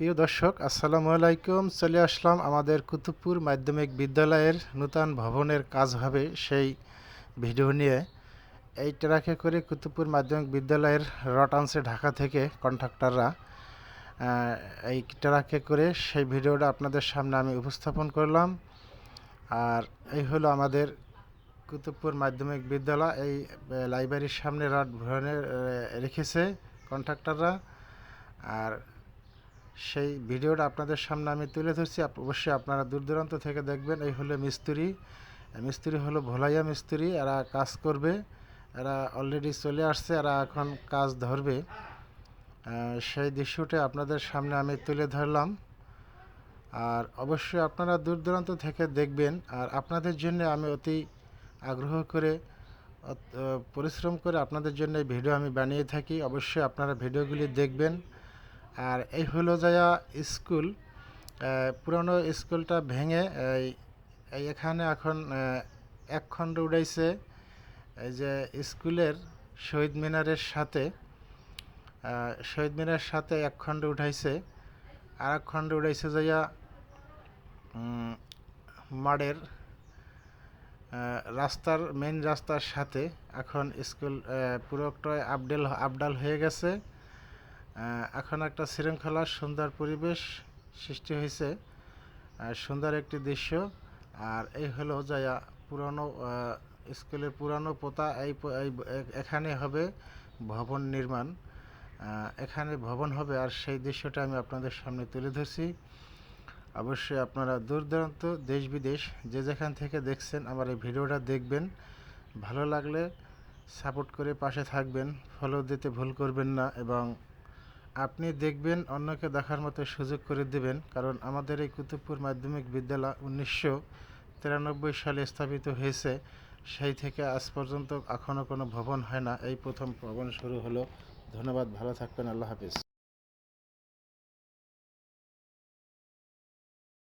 প্রিয় দর্শক আসসালামু আলাইকুম। চলে আসলাম আমাদের কুতুবপুর মাধ্যমিক বিদ্যালয়ের নূতন ভবনের কাজ হবে সেই ভিডিও নিয়ে। এই ট্রাকে করে কুতুবপুর মাধ্যমিক বিদ্যালয়ের রড আনছে ঢাকা থেকে কন্ট্রাক্টররা এই ট্রাকে করে সেই ভিডিওটা আপনাদের সামনে আমি উপস্থাপন করলাম। আর এই হলো আমাদের কুতুবপুর মাধ্যমিক বিদ্যালয়। এই লাইব্রেরির সামনে রড আহ, রেখেছে কন্ট্রাক্টররা। আর সেই ভিডিওটা আপনাদের সামনে আমি তুলে ধরছি। অবশ্যই আপনারা দূর দূরান্ত থেকে দেখবেন, এই হলো মিস্ত্রি। মিস্ত্রি হলো ভোলাইয়া মিস্ত্রি, এরা কাজ করবে। এরা অলরেডি চলে আসছে, এরা এখন কাজ ধরবে। সেই দৃশ্যটা আপনাদের সামনে আমি তুলে ধরলাম। আর অবশ্যই আপনারা দূর দূরান্ত থেকে দেখবেন, আর আপনাদের জন্য আমি অতি আগ্রহ করে পরিশ্রম করে আপনাদের জন্য এই ভিডিও আমি বানিয়ে থাকি। অবশ্যই আপনারা ভিডিওগুলি দেখবেন। আর এই হলো যায়া স্কুল পুরনো স্কুলটা ভেঙে, এই এখানে এখন এক খণ্ড উড়াইছে। এই যে স্কুলের শহীদ মিনারের সাথে শহীদ মিনারের সাথে এক খণ্ড উঠাইছে। আর এক খণ্ড উড়াইছে যাইয়া মাঠের রাস্তার মেন রাস্তার সাথে এখন স্কুল পুরোটাই আপডেল আপডাল হয়ে গেছে। এখন একটা শৃঙ্খলা সুন্দর পরিবেশ সৃষ্টি হয়েছে সুন্দর একটি দৃশ্য। আর এই হলো যায়া পুরানো স্কুলের পুরানো পোতা, এই এখানে হবে ভবন নির্মাণ। এখানে ভবন হবে আর সেই দৃশ্যটা আমি আপনাদের সামনে তুলে ধরছি। অবশ্যই আপনারা দূর দূরান্ত, দেশ বিদেশ, যে যেখান থেকে দেখছেন আমার এই ভিডিওটা দেখবেন। ভালো লাগলে সাপোর্ট করে পাশে থাকবেন, ফলো দিতে ভুল করবেন না এবং আপনি দেখবেন অন্যকে দেখার মতো সুযোগ করে দেবেন, কারণ আমাদের এই কুতুবপুর মাধ্যমিক বিদ্যালয় উনিশশো তিরানব্বই সালে স্থাপিত হয়েছে। সেই থেকে আজ পর্যন্ত এখনও কোনো ভবন হয় না। এই প্রথম ভবন শুরু হলো। ধন্যবাদ, ভালো থাকবেন, আল্লাহ হাফিজ।